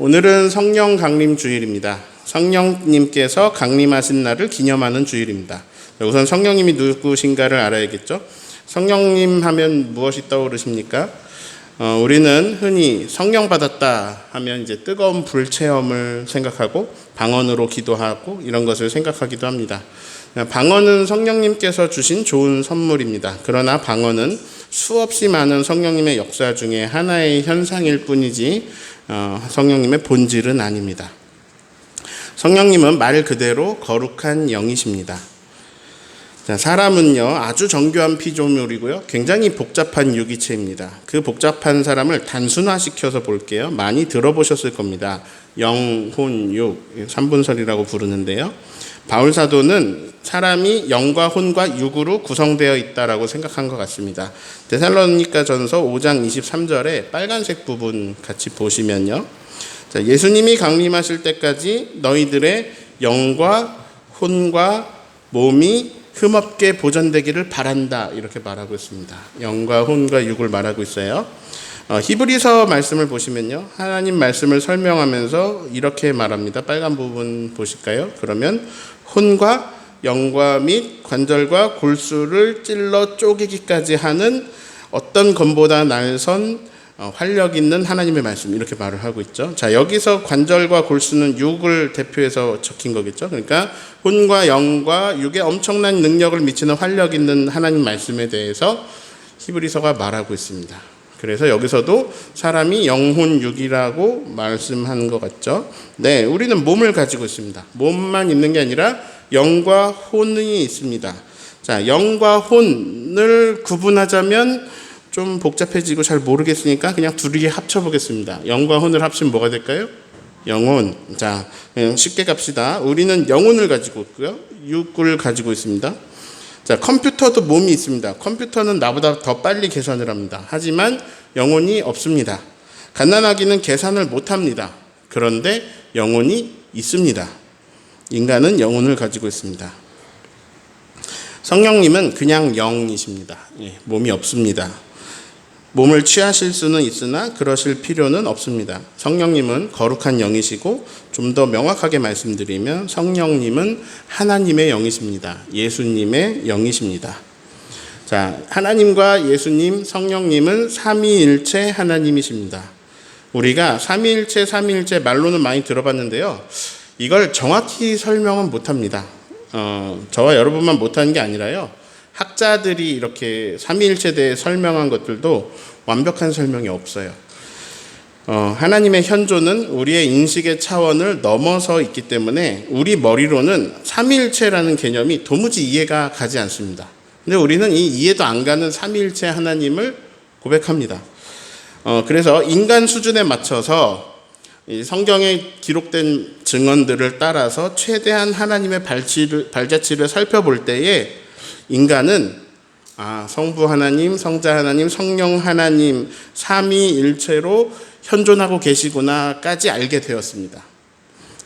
오늘은 성령 강림 주일입니다. 성령님께서 강림하신 날을 기념하는 주일입니다. 우선 성령님이 누구신가를 알아야겠죠. 성령님 하면 무엇이 떠오르십니까? 어, 우리는 흔히 성령 받았다 하면 이제 뜨거운 불 체험을 생각하고 방언으로 기도하고 이런 것을 생각하기도 합니다. 방언은 성령님께서 주신 좋은 선물입니다. 그러나 방언은 수없이 많은 성령님의 역사 중에 하나의 현상일 뿐이지 어, 성령님의 본질은 아닙니다. 성령님은 말 그대로 거룩한 영이십니다. 자, 사람은요 아주 정교한 피조물이고요 굉장히 복잡한 유기체입니다. 그 복잡한 사람을 단순화시켜서 볼게요. 많이 들어보셨을 겁니다. 영, 혼, 육, 삼분설이라고 부르는데요. 바울 사도는 사람이 영과 혼과 육으로 구성되어 있다라고 생각한 것 같습니다. 데살로니가 전서 5장 23절에 빨간색 부분 같이 보시면요. 자, 예수님이 강림하실 때까지 너희들의 영과 혼과 몸이 흠없게 보존되기를 바란다 이렇게 말하고 있습니다. 영과 혼과 육을 말하고 있어요. 어, 히브리서 말씀을 보시면요. 하나님 말씀을 설명하면서 이렇게 말합니다. 빨간 부분 보실까요? 그러면 혼과 영과 및 관절과 골수를 찔러 쪼개기까지 하는 어떤 검보다 날선 어, 활력 있는 하나님의 말씀 이렇게 말을 하고 있죠. 자 여기서 관절과 골수는 육을 대표해서 적힌 거겠죠. 그러니까 혼과 영과 육에 엄청난 능력을 미치는 활력 있는 하나님 말씀에 대해서 히브리서가 말하고 있습니다. 그래서 여기서도 사람이 영혼 육이라고 말씀한 것 같죠. 네, 우리는 몸을 가지고 있습니다. 몸만 있는 게 아니라 영과 혼이 있습니다. 자, 영과 혼을 구분하자면 좀 복잡해지고 잘 모르겠으니까 그냥 둘이 합쳐 보겠습니다. 영과 혼을 합치면 뭐가 될까요? 영혼. 자, 쉽게 갑시다. 우리는 영혼을 가지고 있고요. 육을 가지고 있습니다. 자, 컴퓨터도 몸이 있습니다. 컴퓨터는 나보다 더 빨리 계산을 합니다. 하지만 영혼이 없습니다. 갓난아기는 계산을 못 합니다. 그런데 영혼이 있습니다. 인간은 영혼을 가지고 있습니다. 성령님은 그냥 영이십니다. 예, 몸이 없습니다. 몸을 취하실 수는 있으나 그러실 필요는 없습니다. 성령님은 거룩한 영이시고 좀 더 명확하게 말씀드리면 성령님은 하나님의 영이십니다. 예수님의 영이십니다. 자, 하나님과 예수님, 성령님은 삼위일체 하나님이십니다. 우리가 삼위일체, 삼위일체 말로는 많이 들어봤는데요. 이걸 정확히 설명은 못합니다. 어, 저와 여러분만 못하는 게 아니라요. 학자들이 이렇게 삼위일체에 대해 설명한 것들도 완벽한 설명이 없어요. 어, 하나님의 현존은 우리의 인식의 차원을 넘어서 있기 때문에 우리 머리로는 삼위일체라는 개념이 도무지 이해가 가지 않습니다. 근데 우리는 이 이해도 안 가는 삼위일체 하나님을 고백합니다. 어, 그래서 인간 수준에 맞춰서 성경에 기록된 증언들을 따라서 최대한 하나님의 발치를, 발자취를 살펴볼 때에 인간은 아, 성부 하나님, 성자 하나님, 성령 하나님 삼위일체로 현존하고 계시구나까지 알게 되었습니다.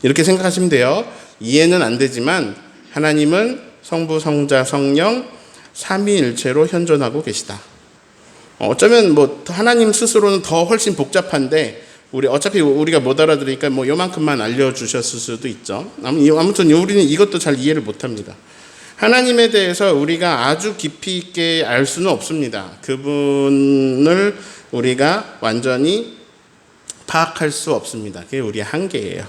이렇게 생각하시면 돼요. 이해는 안 되지만 하나님은 성부, 성자, 성령 삼위일체로 현존하고 계시다. 어쩌면 뭐 하나님 스스로는 더 훨씬 복잡한데 우리 어차피 우리가 못 알아들으니까 뭐 요만큼만 알려주셨을 수도 있죠. 아무튼 우리는 이것도 잘 이해를 못합니다. 하나님에 대해서 우리가 아주 깊이 있게 알 수는 없습니다. 그분을 우리가 완전히 파악할 수 없습니다. 그게 우리의 한계예요.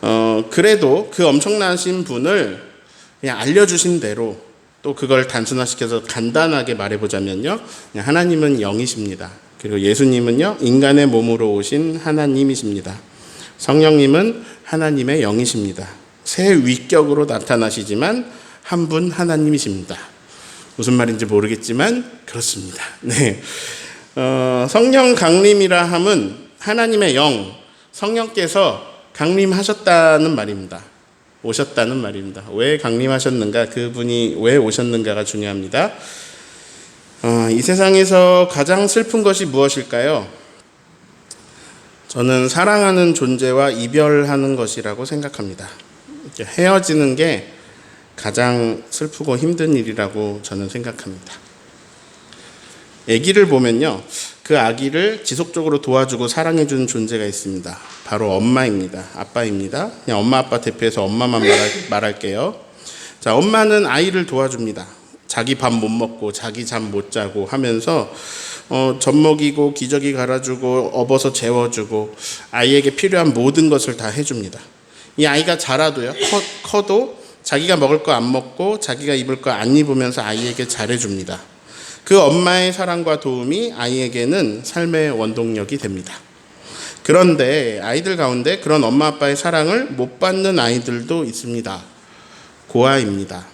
어, 그래도 그 엄청나신 분을 그냥 알려주신 대로 또 그걸 단순화시켜서 간단하게 말해보자면요. 하나님은 영이십니다. 그리고 예수님은요, 인간의 몸으로 오신 하나님이십니다. 성령님은 하나님의 영이십니다. 새 위격으로 나타나시지만 한 분 하나님이십니다. 무슨 말인지 모르겠지만 그렇습니다. 네. 어, 성령 강림이라 함은 하나님의 영, 성령께서 강림하셨다는 말입니다. 오셨다는 말입니다. 왜 강림하셨는가, 그분이 왜 오셨는가가 중요합니다. 어, 이 세상에서 가장 슬픈 것이 무엇일까요? 저는 사랑하는 존재와 이별하는 것이라고 생각합니다. 헤어지는 게 가장 슬프고 힘든 일이라고 저는 생각합니다. 아기를 보면요. 그 아기를 지속적으로 도와주고 사랑해주는 존재가 있습니다. 바로 엄마입니다. 아빠입니다. 그냥 엄마 아빠 대표해서 엄마만 말할, 말할 게요. 자, 엄마는 아이를 도와줍니다. 자기 밥 못 먹고 자기 잠 못 자고 하면서 어, 젖 먹이고 기저귀 갈아주고 업어서 재워주고 아이에게 필요한 모든 것을 다 해줍니다. 이 아이가 자라도요 커, 커도 자기가 먹을 거 안 먹고 자기가 입을 거 안 입으면서 아이에게 잘해줍니다. 그 엄마의 사랑과 도움이 아이에게는 삶의 원동력이 됩니다. 그런데 아이들 가운데 그런 엄마 아빠의 사랑을 못 받는 아이들도 있습니다. 고아입니다.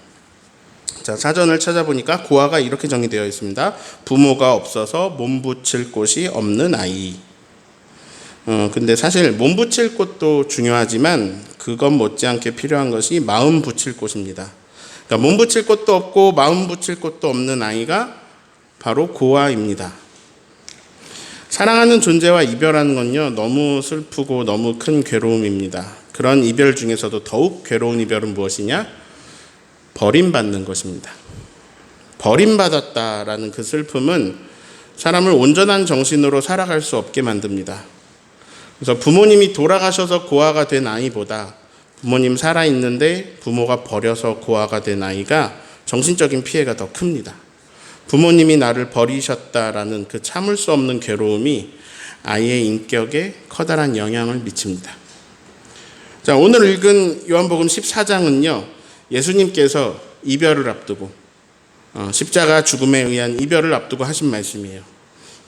자, 사전을 찾아보니까 고아가 이렇게 정의되어 있습니다. 부모가 없어서 몸붙일 곳이 없는 아이. 어, 근데 사실 몸붙일 곳도 중요하지만 그것 못지않게 필요한 것이 마음 붙일 곳입니다. 그러니까 몸 붙일 곳도 없고 마음 붙일 곳도 없는 아이가 바로 고아입니다. 사랑하는 존재와 이별하는 건요, 너무 슬프고 너무 큰 괴로움입니다. 그런 이별 중에서도 더욱 괴로운 이별은 무엇이냐? 버림받는 것입니다. 버림받았다라는 그 슬픔은 사람을 온전한 정신으로 살아갈 수 없게 만듭니다. 그래서 부모님이 돌아가셔서 고아가 된 아이보다 부모님 살아있는데 부모가 버려서 고아가 된 아이가 정신적인 피해가 더 큽니다. 부모님이 나를 버리셨다라는 그 참을 수 없는 괴로움이 아이의 인격에 커다란 영향을 미칩니다. 자, 오늘 읽은 요한복음 14장은요, 예수님께서 이별을 앞두고, 어, 십자가 죽음에 의한 이별을 앞두고 하신 말씀이에요.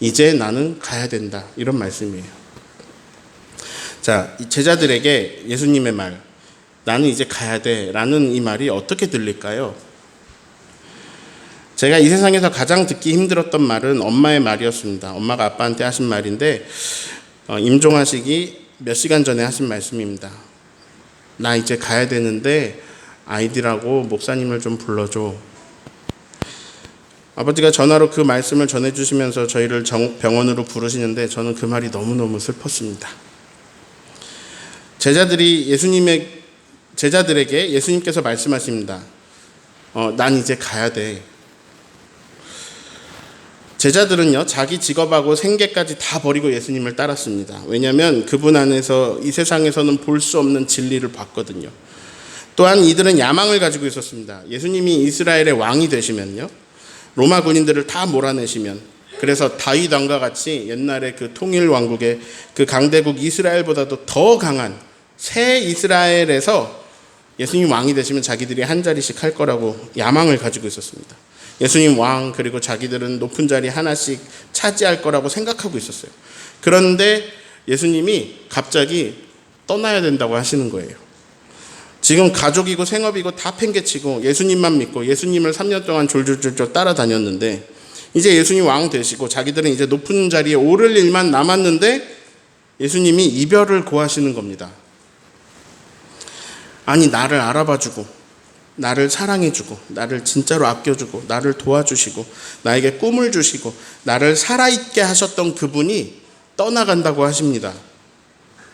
이제 나는 가야 된다. 이런 말씀이에요. 자, 이 제자들에게 예수님의 말, 나는 이제 가야 돼. 라는 이 말이 어떻게 들릴까요? 제가 이 세상에서 가장 듣기 힘들었던 말은 엄마의 말이었습니다. 엄마가 아빠한테 하신 말인데, 어, 임종하시기 몇 시간 전에 하신 말씀입니다. 나 이제 가야 되는데, 아이들하고 목사님을 좀 불러줘. 아버지가 전화로 그 말씀을 전해주시면서 저희를 정- 병원으로 부르시는데, 저는 그 말이 너무너무 슬펐습니다. 제자들이 예수님의 제자들에게 예수님께서 말씀하십니다. 어, 난 이제 가야 돼. 제자들은요, 자기 직업하고 생계까지 다 버리고 예수님을 따랐습니다. 왜냐하면 그분 안에서 이 세상에서는 볼 수 없는 진리를 봤거든요. 또한 이들은 야망을 가지고 있었습니다. 예수님이 이스라엘의 왕이 되시면요, 로마 군인들을 다 몰아내시면, 그래서 다윗 왕과 같이 옛날에 그 통일 왕국의 그 강대국 이스라엘보다도 더 강한 새 이스라엘에서 예수님 왕이 되시면 자기들이 한 자리씩 할 거라고 야망을 가지고 있었습니다. 예수님 왕 그리고 자기들은 높은 자리 하나씩 차지할 거라고 생각하고 있었어요. 그런데 예수님이 갑자기 떠나야 된다고 하시는 거예요. 지금 가족이고 생업이고 다 팽개치고 예수님만 믿고 예수님을 3년 동안 졸졸졸졸 따라다녔는데 이제 예수님 왕 되시고 자기들은 이제 높은 자리에 오를 일만 남았는데 예수님이 이별을 고하시는 겁니다. 아니 나를 알아봐주고 나를 사랑해주고 나를 진짜로 아껴주고 나를 도와주시고 나에게 꿈을 주시고 나를 살아있게 하셨던 그분이 떠나간다고 하십니다.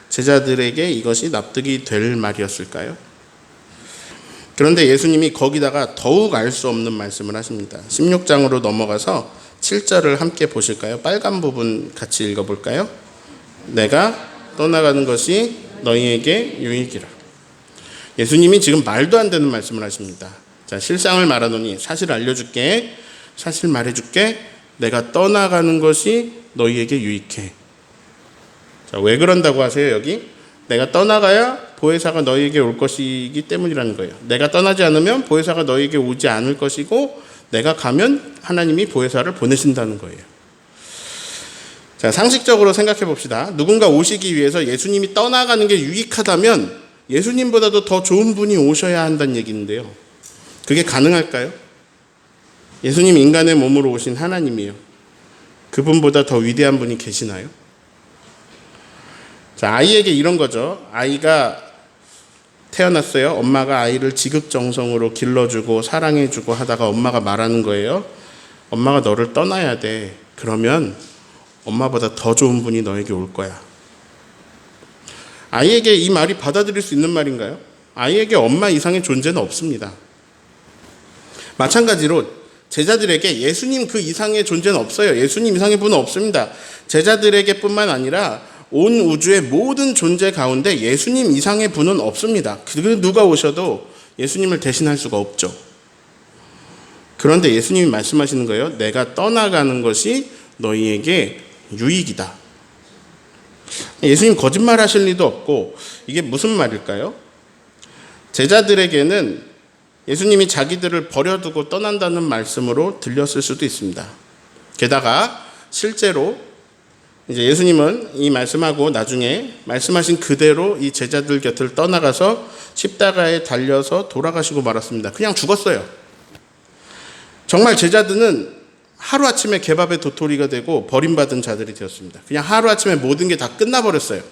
제자들에게 이것이 납득이 될 말이었을까요? 그런데 예수님이 거기다가 더욱 알 수 없는 말씀을 하십니다. 16장으로 넘어가서 7절을 함께 보실까요? 빨간 부분 같이 읽어볼까요? 내가 떠나가는 것이 너희에게 유익이라. 예수님이 지금 말도 안 되는 말씀을 하십니다. 자, 실상을 말하노니 사실 알려줄게. 사실 말해줄게. 내가 떠나가는 것이 너희에게 유익해. 자, 왜 그런다고 하세요, 여기? 내가 떠나가야 보혜사가 너희에게 올 것이기 때문이라는 거예요. 내가 떠나지 않으면 보혜사가 너희에게 오지 않을 것이고, 내가 가면 하나님이 보혜사를 보내신다는 거예요. 자, 상식적으로 생각해 봅시다. 누군가 오시기 위해서 예수님이 떠나가는 게 유익하다면 예수님보다도 더 좋은 분이 오셔야 한다는 얘기인데요. 그게 가능할까요? 예수님 인간의 몸으로 오신 하나님이에요. 그분보다 더 위대한 분이 계시나요? 자, 아이에게 이런 거죠. 아이가 태어났어요. 엄마가 아이를 지극정성으로 길러주고 사랑해주고 하다가 엄마가 말하는 거예요. 엄마가 너를 떠나야 돼. 그러면 엄마보다 더 좋은 분이 너에게 올 거야. 아이에게 이 말이 받아들일 수 있는 말인가요? 아이에게 엄마 이상의 존재는 없습니다. 마찬가지로 제자들에게 예수님 그 이상의 존재는 없어요. 예수님 이상의 분은 없습니다. 제자들에게 뿐만 아니라 온 우주의 모든 존재 가운데 예수님 이상의 분은 없습니다. 그 누가 오셔도 예수님을 대신할 수가 없죠. 그런데 예수님이 말씀하시는 거예요. 내가 떠나가는 것이 너희에게 유익이다. 예수님 거짓말 하실 리도 없고 이게 무슨 말일까요? 제자들에게는 예수님이 자기들을 버려두고 떠난다는 말씀으로 들렸을 수도 있습니다. 게다가 실제로 이제 예수님은 이 말씀하고 나중에 말씀하신 그대로 이 제자들 곁을 떠나가서 십자가에 달려서 돌아가시고 말았습니다. 그냥 죽었어요. 정말 제자들은 하루아침에 개밥의 도토리가 되고 버림받은 자들이 되었습니다. 그냥 하루아침에 모든 게 다 끝나버렸어요.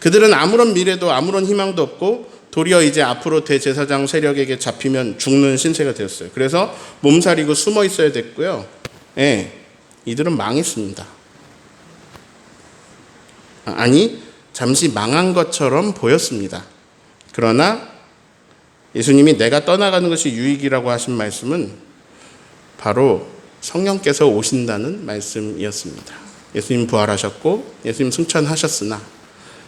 그들은 아무런 미래도 아무런 희망도 없고 도리어 이제 앞으로 대제사장 세력에게 잡히면 죽는 신세가 되었어요. 그래서 몸살이고 숨어 있어야 됐고요. 예, 이들은 망했습니다. 아니, 잠시 망한 것처럼 보였습니다. 그러나 예수님이 내가 떠나가는 것이 유익이라고 하신 말씀은 바로 성령께서 오신다는 말씀이었습니다. 예수님 부활하셨고 예수님 승천하셨으나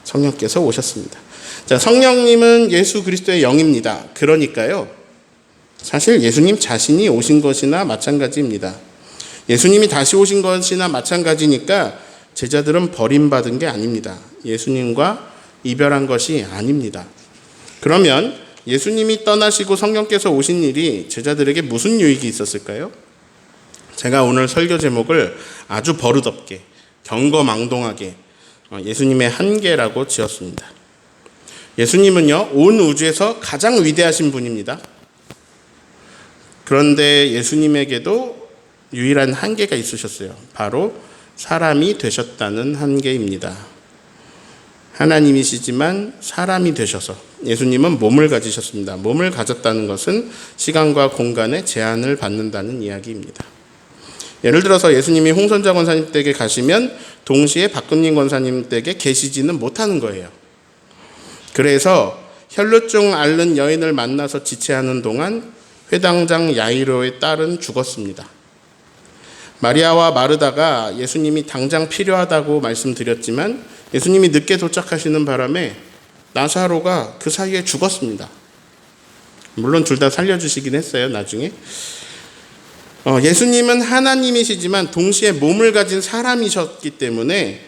성령께서 오셨습니다. 자, 성령님은 예수 그리스도의 영입니다. 그러니까요. 사실 예수님 자신이 오신 것이나 마찬가지입니다. 예수님이 다시 오신 것이나 마찬가지니까 제자들은 버림받은 게 아닙니다. 예수님과 이별한 것이 아닙니다. 그러면 예수님이 떠나시고 성령께서 오신 일이 제자들에게 무슨 유익이 있었을까요? 제가 오늘 설교 제목을 아주 버릇없게 경거망동하게 어, 예수님의 한계라고 지었습니다. 예수님은요, 온 우주에서 가장 위대하신 분입니다. 그런데 예수님에게도 유일한 한계가 있으셨어요. 바로 사람이 되셨다는 한계입니다. 하나님이시지만 사람이 되셔서 예수님은 몸을 가지셨습니다. 몸을 가졌다는 것은 시간과 공간의 제한을 받는다는 이야기입니다. 예를 들어서 예수님이 홍선자 권사님 댁에 가시면 동시에 박근림 권사님 댁에 계시지는 못하는 거예요. 그래서 혈루증 앓는 여인을 만나서 지체하는 동안 회당장 야이로의 딸은 죽었습니다. 마리아와 마르다가 예수님이 당장 필요하다고 말씀드렸지만 예수님이 늦게 도착하시는 바람에 나사로가 그 사이에 죽었습니다. 물론 둘 다 살려주시긴 했어요, 나중에. 어, 예수님은 하나님이시지만 동시에 몸을 가진 사람이셨기 때문에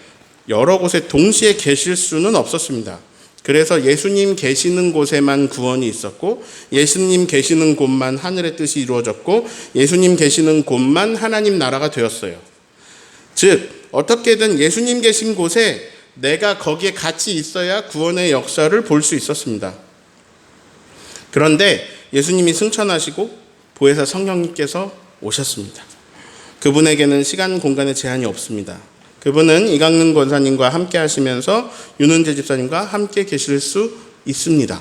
여러 곳에 동시에 계실 수는 없었습니다. 그래서 예수님 계시는 곳에만 구원이 있었고 예수님 계시는 곳만 하늘의 뜻이 이루어졌고 예수님 계시는 곳만 하나님 나라가 되었어요. 즉 어떻게든 예수님 계신 곳에 내가 거기에 같이 있어야 구원의 역사를 볼 수 있었습니다. 그런데 예수님이 승천하시고 보혜사 성령님께서 오셨습니다. 그분에게는 시간 공간의 제한이 없습니다. 그분은 이강릉 권사님과 함께 하시면서 윤은재 집사님과 함께 계실 수 있습니다.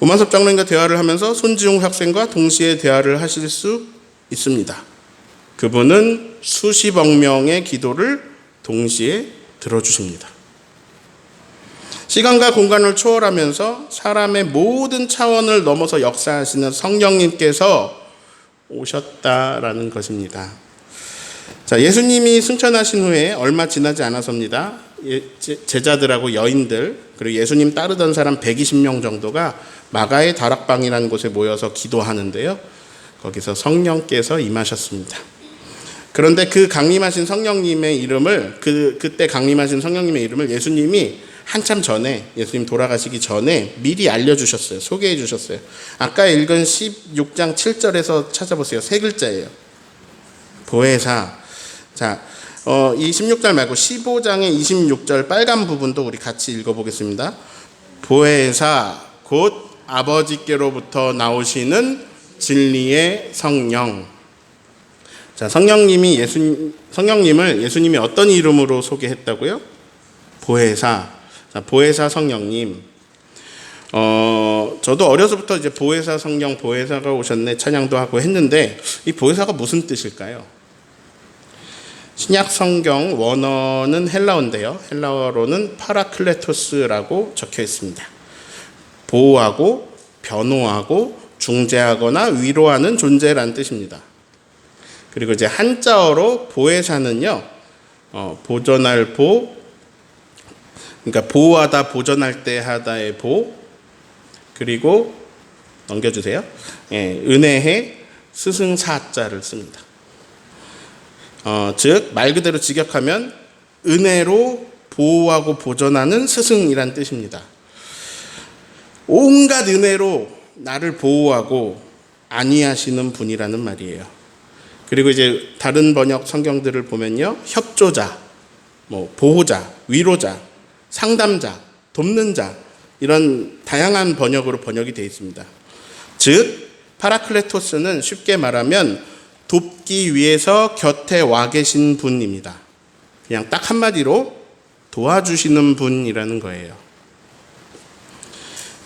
오만섭 장로님과 대화를 하면서 손지용 학생과 동시에 대화를 하실 수 있습니다. 그분은 수십억 명의 기도를 동시에 들어주십니다. 시간과 공간을 초월하면서 사람의 모든 차원을 넘어서 역사하시는 성령님께서 오셨다라는 것입니다. 자, 예수님이 승천하신 후에 얼마 지나지 않아서입니다. 예, 제자들하고 여인들 그리고 예수님 따르던 사람 120명 정도가 마가의 다락방이라는 곳에 모여서 기도하는데요. 거기서 성령께서 임하셨습니다. 그런데 그 강림하신 성령님의 이름을 그 그때 강림하신 성령님의 이름을 예수님이 한참 전에 예수님 돌아가시기 전에 미리 알려주셨어요. 소개해 주셨어요. 아까 읽은 16장 7절에서 찾아보세요. 세 글자예요. 보혜사 자, 어, 이 16절 말고 15장의 26절 빨간 부분도 우리 같이 읽어보겠습니다. 보혜사 곧 아버지께로부터 나오시는 진리의 성령. 자, 성령님이 예수 성령님을 예수님이 어떤 이름으로 소개했다고요? 보혜사. 자, 보혜사 성령님. 어, 저도 어려서부터 이제 보혜사 성령, 보혜사가 오셨네 찬양도 하고 했는데 이 보혜사가 무슨 뜻일까요? 신약 성경 원어는 헬라어인데요. 헬라어로는 파라클레토스라고 적혀 있습니다. 보호하고 변호하고 중재하거나 위로하는 존재란 뜻입니다. 그리고 이제 한자어로 보혜사는요, 어, 보존할 보, 그러니까 보호하다, 보존할 때 하다의 보, 그리고 넘겨주세요. 예, 은혜해 스승사자를 씁니다. 어, 즉, 말 그대로 직역하면 은혜로 보호하고 보존하는 스승이란 뜻입니다. 온갖 은혜로 나를 보호하고 안위하시는 분이라는 말이에요. 그리고 이제 다른 번역 성경들을 보면요. 협조자, 뭐 보호자, 위로자, 상담자, 돕는 자 이런 다양한 번역으로 번역이 되어 있습니다. 즉 파라클레토스는 쉽게 말하면 돕기 위해서 곁에 와 계신 분입니다. 그냥 딱 한마디로 도와주시는 분이라는 거예요.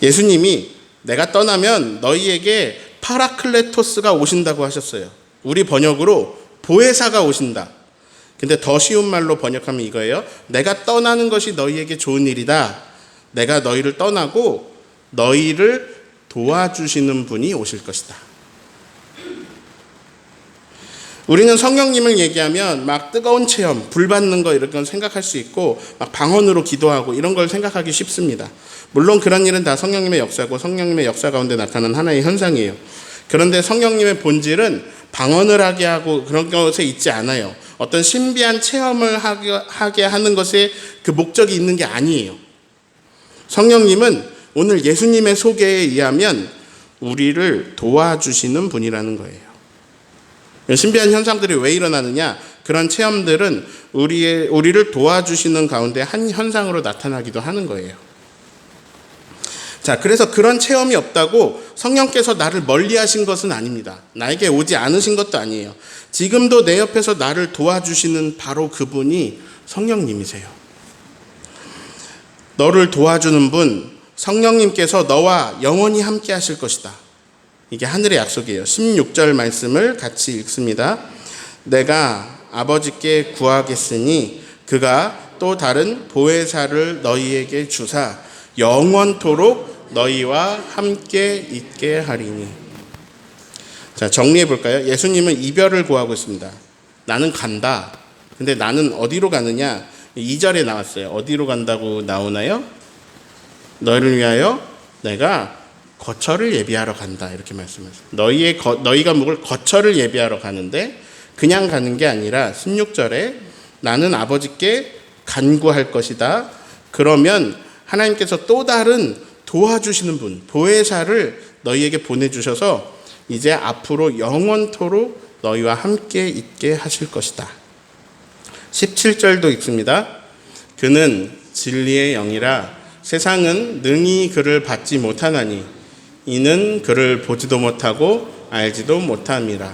예수님이 내가 떠나면 너희에게 파라클레토스가 오신다고 하셨어요. 우리 번역으로 보혜사가 오신다. 근데 더 쉬운 말로 번역하면 이거예요. 내가 떠나는 것이 너희에게 좋은 일이다. 내가 너희를 떠나고 너희를 도와주시는 분이 오실 것이다. 우리는 성령님을 얘기하면 막 뜨거운 체험, 불 받는 거 이런 건 생각할 수 있고 막 방언으로 기도하고 이런 걸 생각하기 쉽습니다. 물론 그런 일은 다 성령님의 역사고 성령님의 역사 가운데 나타난 하나의 현상이에요. 그런데 성령님의 본질은 방언을 하게 하고 그런 것에 있지 않아요. 어떤 신비한 체험을 하게 하는 것에 그 목적이 있는 게 아니에요. 성령님은 오늘 예수님의 소개에 의하면 우리를 도와주시는 분이라는 거예요. 신비한 현상들이 왜 일어나느냐? 그런 체험들은 우리의, 우리를 도와주시는 가운데 한 현상으로 나타나기도 하는 거예요. 자, 그래서 그런 체험이 없다고 성령께서 나를 멀리 하신 것은 아닙니다. 나에게 오지 않으신 것도 아니에요. 지금도 내 옆에서 나를 도와주시는 바로 그분이 성령님이세요. 너를 도와주는 분, 성령님께서 너와 영원히 함께 하실 것이다. 이게 하늘의 약속이에요. 16절 말씀을 같이 읽습니다. 내가 아버지께 구하겠으니 그가 또 다른 보혜사를 너희에게 주사 영원토록 너희와 함께 있게 하리니. 자, 정리해 볼까요? 예수님은 이별을 구하고 있습니다. 나는 간다. 근데 나는 어디로 가느냐? 2절에 나왔어요. 어디로 간다고 나오나요? 너희를 위하여 내가 거처를 예비하러 간다. 이렇게 말씀하세요. 너희의 거, 너희가 묵을 거처를 예비하러 가는데 그냥 가는 게 아니라 16절에 나는 아버지께 간구할 것이다. 그러면 하나님께서 또 다른 도와주시는 분, 보혜사를 너희에게 보내주셔서 이제 앞으로 영원토록 너희와 함께 있게 하실 것이다. 17절도 있습니다. 그는 진리의 영이라 세상은 능히 그를 받지 못하나니 이는 그를 보지도 못하고 알지도 못함이라.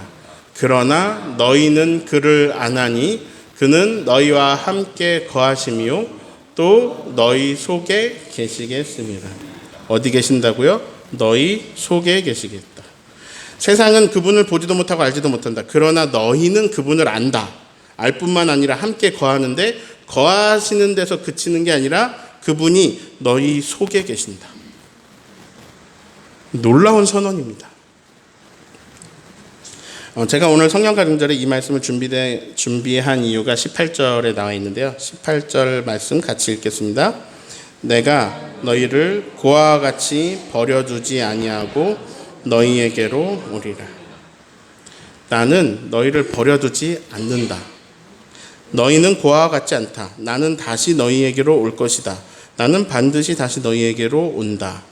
그러나 너희는 그를 아나니 그는 너희와 함께 거하심이요 또 너희 속에 계시겠습니다. 어디 계신다고요? 너희 속에 계시겠다. 세상은 그분을 보지도 못하고 알지도 못한다. 그러나 너희는 그분을 안다. 알 뿐만 아니라 함께 거하는데 거하시는 데서 그치는 게 아니라 그분이 너희 속에 계신다. 놀라운 선언입니다. 어, 제가 오늘 성령 가정절에 이 말씀을 준비한 이유가 18절에 나와 있는데요. 18절 말씀 같이 읽겠습니다. 내가 너희를 고아와 같이 버려두지 아니하고 너희에게로 오리라. 나는 너희를 버려두지 않는다. 너희는 고아와 같지 않다. 나는 다시 너희에게로 올 것이다. 나는 반드시 다시 너희에게로 온다.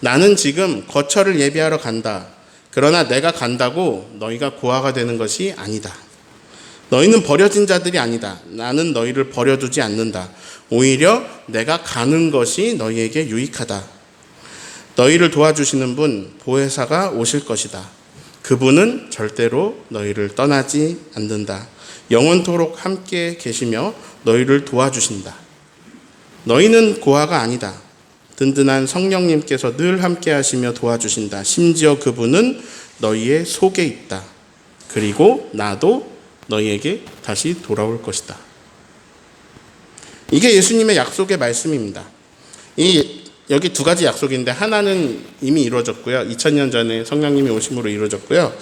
나는 지금 거처를 예비하러 간다. 그러나 내가 간다고 너희가 고아가 되는 것이 아니다. 너희는 버려진 자들이 아니다. 나는 너희를 버려두지 않는다. 오히려 내가 가는 것이 너희에게 유익하다. 너희를 도와주시는 분, 보혜사가 오실 것이다. 그분은 절대로 너희를 떠나지 않는다. 영원토록 함께 계시며 너희를 도와주신다. 너희는 고아가 아니다. 든든한 성령님께서 늘 함께 하시며 도와주신다. 심지어 그분은 너희의 속에 있다. 그리고 나도 너희에게 다시 돌아올 것이다. 이게 예수님의 약속의 말씀입니다. 이 여기 두 가지 약속인데 하나는 이미 이루어졌고요. 2000년 전에 성령님이 오심으로 이루어졌고요.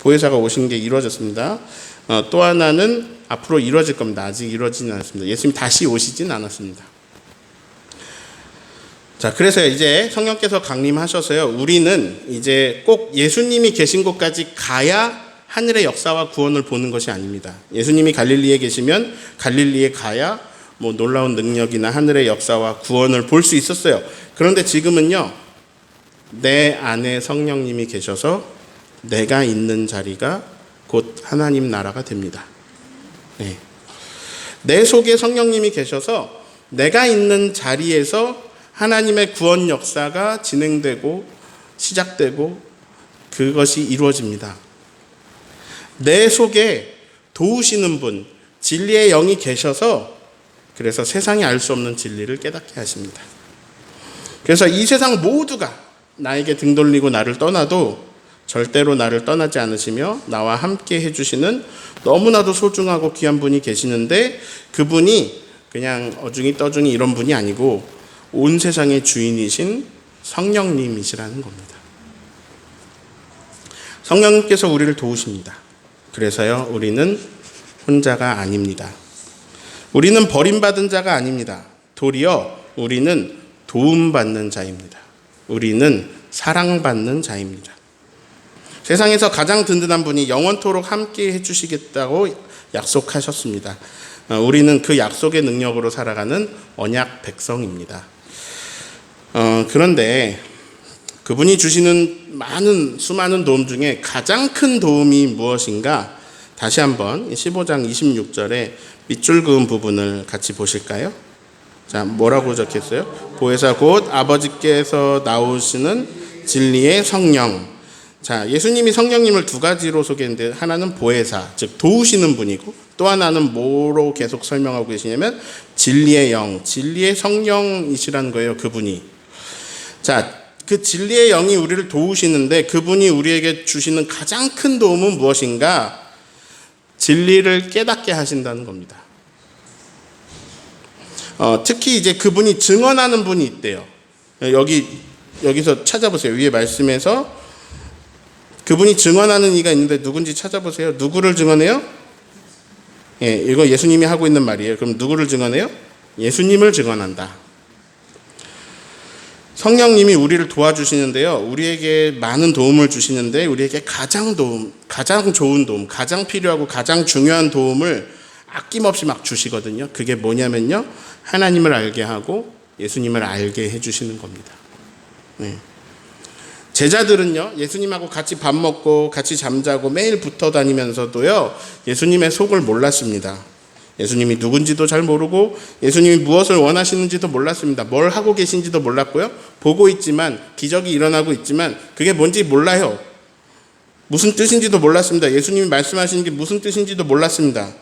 보혜사가 오신 게 이루어졌습니다. 어, 또 하나는 앞으로 이루어질 겁니다. 아직 이루어지진 않았습니다. 예수님 다시 오시진 않았습니다. 자, 그래서 이제 성령께서 강림하셔서요. 우리는 이제 꼭 예수님이 계신 곳까지 가야 하늘의 역사와 구원을 보는 것이 아닙니다. 예수님이 갈릴리에 계시면 갈릴리에 가야 뭐 놀라운 능력이나 하늘의 역사와 구원을 볼 수 있었어요. 그런데 지금은요. 내 안에 성령님이 계셔서 내가 있는 자리가 곧 하나님 나라가 됩니다. 네. 내 속에 성령님이 계셔서 내가 있는 자리에서 하나님의 구원 역사가 진행되고 시작되고 그것이 이루어집니다. 내 속에 도우시는 분, 진리의 영이 계셔서 그래서 세상이 알 수 없는 진리를 깨닫게 하십니다. 그래서 이 세상 모두가 나에게 등 돌리고 나를 떠나도 절대로 나를 떠나지 않으시며 나와 함께 해주시는 너무나도 소중하고 귀한 분이 계시는데 그분이 그냥 어중이 떠중이 이런 분이 아니고 온 세상의 주인이신 성령님이시라는 겁니다. 성령님께서 우리를 도우십니다. 그래서요, 우리는 혼자가 아닙니다. 우리는 버림받은 자가 아닙니다. 도리어 우리는 도움받는 자입니다. 우리는 사랑받는 자입니다. 세상에서 가장 든든한 분이 영원토록 함께 해주시겠다고 약속하셨습니다. 어, 우리는 그 약속의 능력으로 살아가는 언약 백성입니다. 어, 그런데 그분이 주시는 많은 수많은 도움 중에 가장 큰 도움이 무엇인가? 다시 한번 15장 26절에 밑줄 그은 부분을 같이 보실까요? 자, 뭐라고 적혔어요? 보혜사 곧 아버지께서 나오시는 진리의 성령. 자, 예수님이 성령님을 두 가지로 소개했는데 하나는 보혜사, 즉 도우시는 분이고 또 하나는 뭐로 계속 설명하고 계시냐면 진리의 영, 진리의 성령이시라는 거예요, 그분이. 자, 그 진리의 영이 우리를 도우시는데 그분이 우리에게 주시는 가장 큰 도움은 무엇인가? 진리를 깨닫게 하신다는 겁니다. 어, 특히 이제 그분이 증언하는 분이 있대요. 여기 여기서 찾아보세요. 위에 말씀에서 그분이 증언하는 이가 있는데 누군지 찾아보세요. 누구를 증언해요? 예, 이거 예수님이 하고 있는 말이에요. 그럼 누구를 증언해요? 예수님을 증언한다. 성령님이 우리를 도와주시는데요. 우리에게 많은 도움을 주시는데 우리에게 가장 도움, 가장 좋은 도움, 가장 필요하고 가장 중요한 도움을 아낌없이 막 주시거든요. 그게 뭐냐면요. 하나님을 알게 하고 예수님을 알게 해주시는 겁니다. 네. 제자들은요, 예수님하고 같이 밥 먹고 같이 잠자고 매일 붙어 다니면서도요, 예수님의 속을 몰랐습니다. 예수님이 누군지도 잘 모르고 예수님이 무엇을 원하시는지도 몰랐습니다. 뭘 하고 계신지도 몰랐고요. 보고 있지만 기적이 일어나고 있지만 그게 뭔지 몰라요. 무슨 뜻인지도 몰랐습니다. 예수님이 말씀하시는 게 무슨 뜻인지도 몰랐습니다.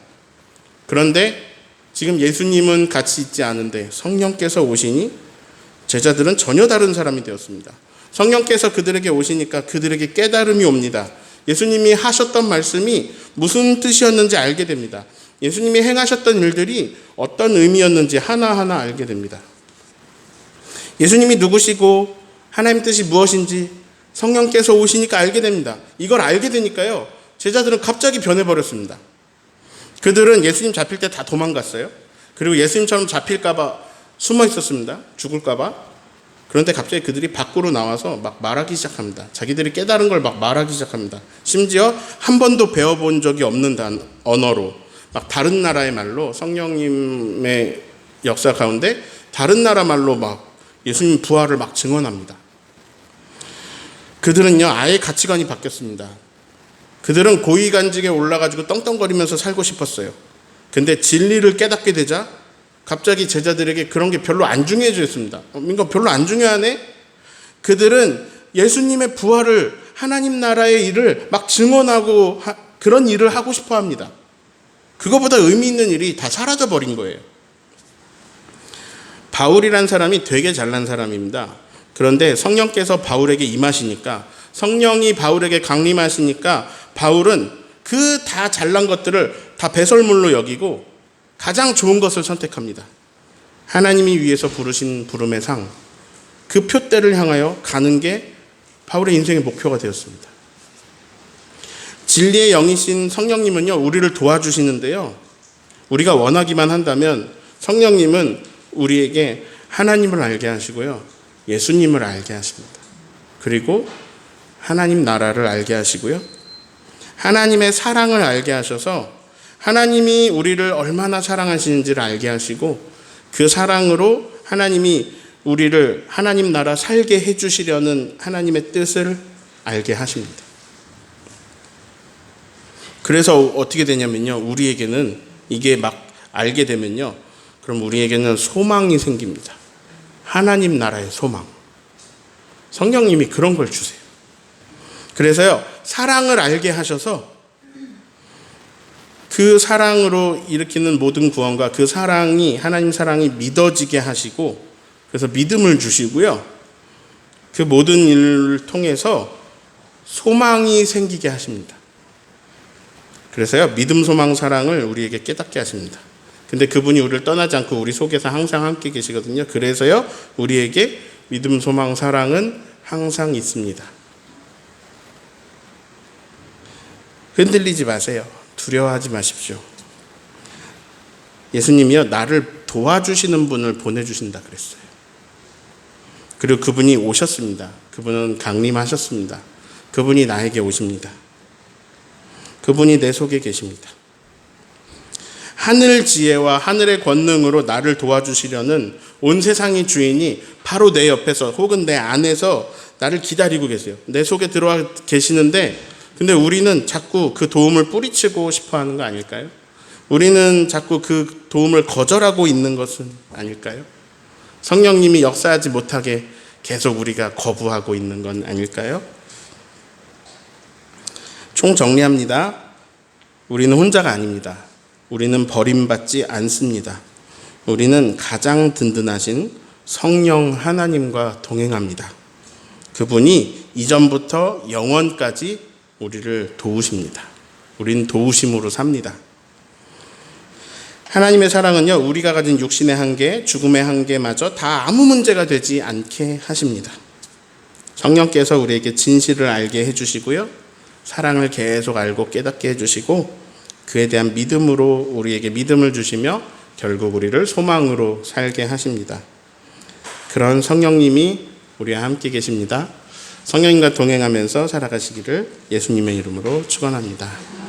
그런데 지금 예수님은 같이 있지 않은데 성령께서 오시니 제자들은 전혀 다른 사람이 되었습니다. 성령께서 그들에게 오시니까 그들에게 깨달음이 옵니다. 예수님이 하셨던 말씀이 무슨 뜻이었는지 알게 됩니다. 예수님이 행하셨던 일들이 어떤 의미였는지 하나하나 알게 됩니다. 예수님이 누구시고 하나님 뜻이 무엇인지 성령께서 오시니까 알게 됩니다. 이걸 알게 되니까요. 제자들은 갑자기 변해버렸습니다. 그들은 예수님 잡힐 때 다 도망갔어요. 그리고 예수님처럼 잡힐까봐 숨어 있었습니다. 죽을까봐. 그런데 갑자기 그들이 밖으로 나와서 막 말하기 시작합니다. 자기들이 깨달은 걸 막 말하기 시작합니다. 심지어 한 번도 배워본 적이 없는 단, 언어로 막 다른 나라의 말로 성령님의 역사 가운데 다른 나라 말로 막 예수님 부활을 막 증언합니다. 그들은요, 아예 가치관이 바뀌었습니다. 그들은 고위간직에 올라가지고 떵떵거리면서 살고 싶었어요. 근데 진리를 깨닫게 되자 갑자기 제자들에게 그런 게 별로 안 중요해졌습니다. 어, 이거 별로 안 중요하네? 그들은 예수님의 부활을 하나님 나라의 일을 막 증언하고 하, 그런 일을 하고 싶어 합니다. 그거보다 의미 있는 일이 다 사라져 버린 거예요. 바울이란 사람이 되게 잘난 사람입니다. 그런데 성령께서 바울에게 임하시니까 성령이 바울에게 강림하시니까 바울은 그 다 잘난 것들을 다 배설물로 여기고 가장 좋은 것을 선택합니다. 하나님이 위해서 부르신 부름의 상, 그 표대를 향하여 가는 게 바울의 인생의 목표가 되었습니다. 진리의 영이신 성령님은요, 우리를 도와주시는데요. 우리가 원하기만 한다면 성령님은 우리에게 하나님을 알게 하시고요. 예수님을 알게 하십니다. 그리고 하나님 나라를 알게 하시고요. 하나님의 사랑을 알게 하셔서 하나님이 우리를 얼마나 사랑하시는지를 알게 하시고 그 사랑으로 하나님이 우리를 하나님 나라 살게 해주시려는 하나님의 뜻을 알게 하십니다. 그래서 어떻게 되냐면요. 우리에게는 이게 막 알게 되면요. 그럼 우리에게는 소망이 생깁니다. 하나님 나라의 소망. 성령님이 그런 걸 주세요. 그래서요, 사랑을 알게 하셔서 그 사랑으로 일으키는 모든 구원과 그 사랑이, 하나님 사랑이 믿어지게 하시고, 그래서 믿음을 주시고요. 그 모든 일을 통해서 소망이 생기게 하십니다. 그래서요, 믿음, 소망, 사랑을 우리에게 깨닫게 하십니다. 근데 그분이 우리를 떠나지 않고 우리 속에서 항상 함께 계시거든요. 그래서요, 우리에게 믿음, 소망, 사랑은 항상 있습니다. 흔들리지 마세요. 두려워하지 마십시오. 예수님이요, 나를 도와주시는 분을 보내주신다 그랬어요. 그리고 그분이 오셨습니다. 그분은 강림하셨습니다. 그분이 나에게 오십니다. 그분이 내 속에 계십니다. 하늘 지혜와 하늘의 권능으로 나를 도와주시려는 온 세상의 주인이 바로 내 옆에서 혹은 내 안에서 나를 기다리고 계세요. 내 속에 들어와 계시는데 근데 우리는 자꾸 그 도움을 뿌리치고 싶어 하는 거 아닐까요? 우리는 자꾸 그 도움을 거절하고 있는 것은 아닐까요? 성령님이 역사하지 못하게 계속 우리가 거부하고 있는 건 아닐까요? 총 정리합니다. 우리는 혼자가 아닙니다. 우리는 버림받지 않습니다. 우리는 가장 든든하신 성령 하나님과 동행합니다. 그분이 이전부터 영원까지 우리를 도우십니다. 우린 도우심으로 삽니다. 하나님의 사랑은요, 우리가 가진 육신의 한계, 죽음의 한계마저 다 아무 문제가 되지 않게 하십니다. 성령께서 우리에게 진실을 알게 해주시고요, 사랑을 계속 알고 깨닫게 해주시고, 그에 대한 믿음으로 우리에게 믿음을 주시며, 결국 우리를 소망으로 살게 하십니다. 그런 성령님이 우리와 함께 계십니다. 성령님과 동행하면서 살아가시기를 예수님의 이름으로 축원합니다.